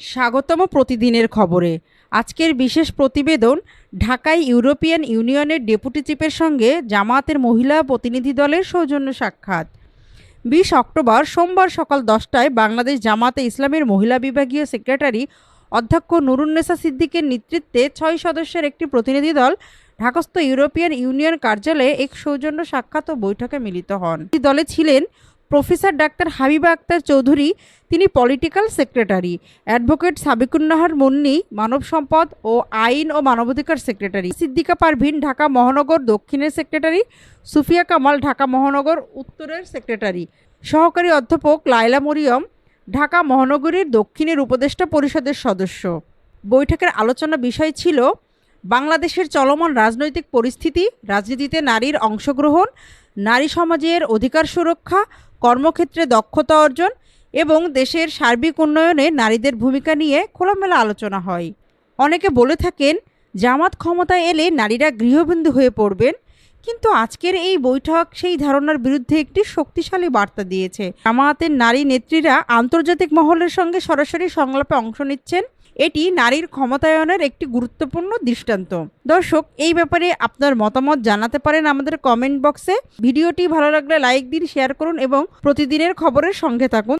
স্বাগতম প্রতিদিনের খবরে। আজকের বিশেষ প্রতিবেদন, ঢাকায় ইউরোপিয়ান ইউনিয়নের ডেপুটি চিফের সঙ্গে জামায়াতের মহিলা প্রতিনিধি দলের সৌজন্য সাক্ষাৎ। বিশ অক্টোবর সোমবার সকাল দশটায় বাংলাদেশ জামাতে ইসলামের মহিলা বিভাগীয় সেক্রেটারি অধ্যক্ষ নুরুন্নেসা সিদ্দিকের নেতৃত্বে ছয় সদস্যের একটি প্রতিনিধি দল, ঢাকাস্থ ইউরোপিয়ান ইউনিয়ন কার্যালয়ে এক সৌজন্য সাক্ষাৎ ও বৈঠকে মিলিত হন। দলে ছিলেন প্রফেসর ডাক্তার হাবিবা আক্তার চৌধুরী, তিনি political secretary, advocate Sabikunnahar Munni, মানব সম্পদ ও আইন ও মানবাধিকার সেক্রেটারি, সিদ্দিকা পারভিন, ঢাকা মহানগর, দক্ষিণের সেক্রেটারি, সুফিয়া কামাল, ঢাকা মহানগর, উত্তরের সেক্রেটারি। সহকারী অধ্যাপক লাইলা মরিয়ম, ঢাকা মহানগরীর দক্ষিণের উপদেষ্টা পরিষদের সদস্য। বৈঠকের আলোচনা বিষয় ছিল বাংলাদেশের চলমান রাজনৈতিক পরিস্থিতি, রাজনীতিতে নারীর অংশগ্রহণ, নারী সমাজের অধিকার সুরক্ষা কর্মক্ষেত্রে দক্ষতা অর্জন এবং দেশের সার্বিক উন্নয়নে নারীদের ভূমিকা নিয়ে খোলামেলা আলোচনা হয়। অনেকে বলে থাকেন, জামাত ক্ষমতায় এলে নারীরা গৃহবিন্দু হয়ে পড়বেন। কিন্তু আজকের এই বৈঠক সেই ধারণার বিরুদ্ধে একটি শক্তিশালী বার্তা দিয়েছে। জামায়াতের নারী নেত্রীরা আন্তর্জাতিক মহলের সঙ্গে সরাসরি সংলাপে অংশ নিচ্ছেন। এটি নারীর ক্ষমতায়নের একটি গুরুত্বপূর্ণ দৃষ্টান্ত। দর্শক, এই ব্যাপারে আপনার মতামত জানাতে পারেন আমাদের কমেন্ট বক্সে। ভিডিওটি ভালো লাগলে লাইক দিন, শেয়ার করুন এবং প্রতিদিনের খবরের সঙ্গে থাকুন।